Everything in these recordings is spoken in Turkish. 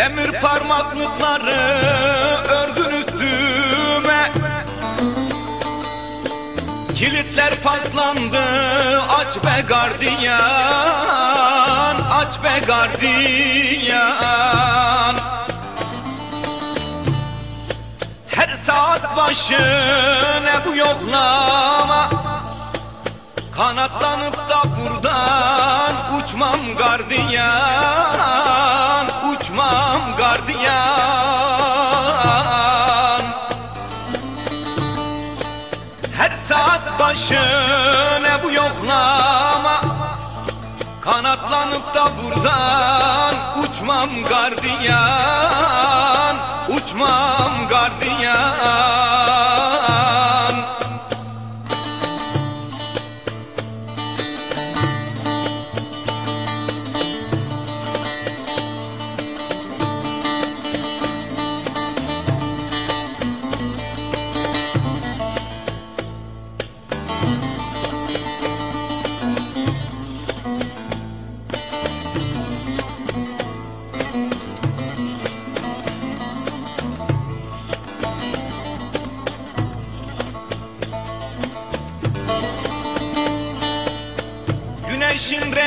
Demir parmaklıkları ördün üstüme. Kilitler paslandı aç be gardiyan Aç be gardiyan. Her saat başı ne bu yoklama Kanatlanıp da buradan uçmam gardiyan Uçmam gardiyan. Her saat başı ne bu yoklama Kanatlanıp da buradan uçmam gardiyan Uçmam gardiyan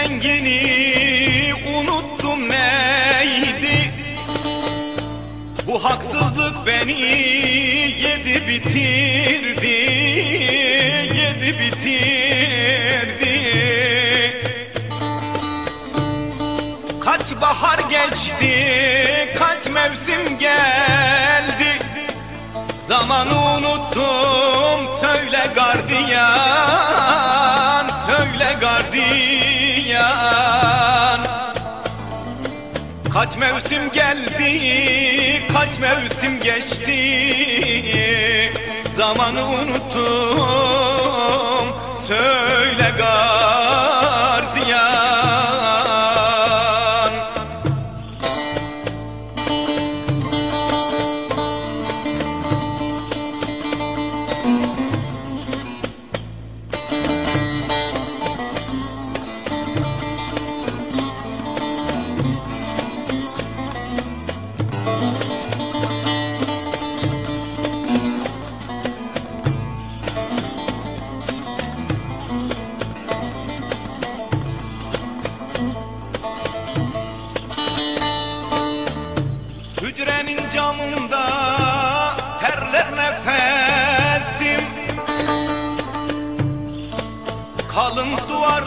rengini unuttum neydi Bu haksızlık beni yedi bitirdi Yedi bitirdi. Kaç bahar geçti kaç mevsim geldi. Zamanı unuttum söyle gardiyan Söyle gardiyan mevsim geldi kaç mevsim geçti. Zamanı unuttum söyle gardiyan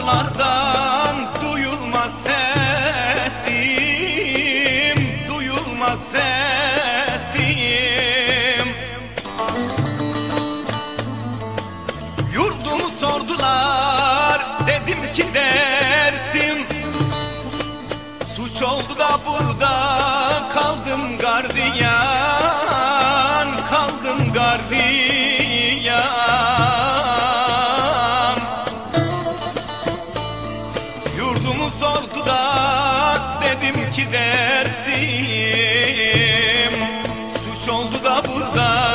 duvarlardan duyulmaz sesim Duyulmaz sesim. Yurdumu sordular dedim ki dersim. Suç oldu da burada Bağdat dedim ki dersim. Suç oldu da burada.